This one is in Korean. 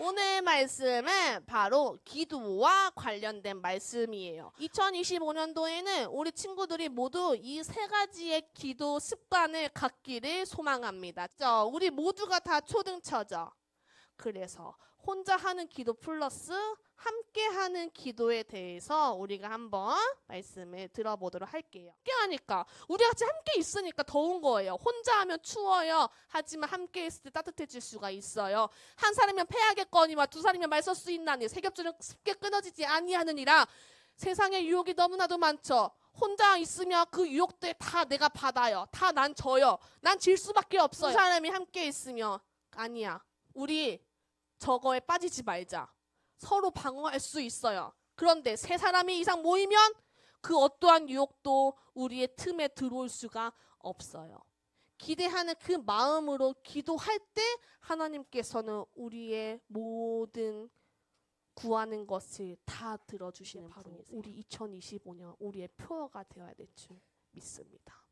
오늘 말씀은 바로 기도와 관련된 말씀이에요. 2025년도에는 우리 친구들이 모두 이 세 가지의 기도 습관을 갖기를 소망합니다. 저 우리 모두가 다 초등처죠. 그래서 혼자 하는 기도 플러스 함께 하는 기도에 대해서 우리가 한번 말씀을 들어보도록 할게요. 함께 하니까 우리 같이 함께 있으니까 더운 거예요. 혼자 하면 추워요. 하지만 함께 있을 때 따뜻해질 수가 있어요. 한 사람이면 패하겠거니와 두 사람이면 말설수 있나니 세 겹줄은 쉽게 끊어지지 아니하느니라. 세상에 유혹이 너무나도 많죠. 혼자 있으면 그 유혹들 다 내가 받아요. 다 난 져요. 난 질 수밖에 없어요. 두 사람이 함께 있으면 아니야. 우리 저거에 빠지지 말자. 서로 방어할 수 있어요. 그런데 세 사람이 이상 모이면 그 어떠한 유혹도 우리의 틈에 들어올 수가 없어요. 기대하는 그 마음으로 기도할 때 하나님께서는 우리의 모든 구하는 것을 다 들어주시는 바로 우리 2025년 우리의 표어가 되어야 될 줄 믿습니다.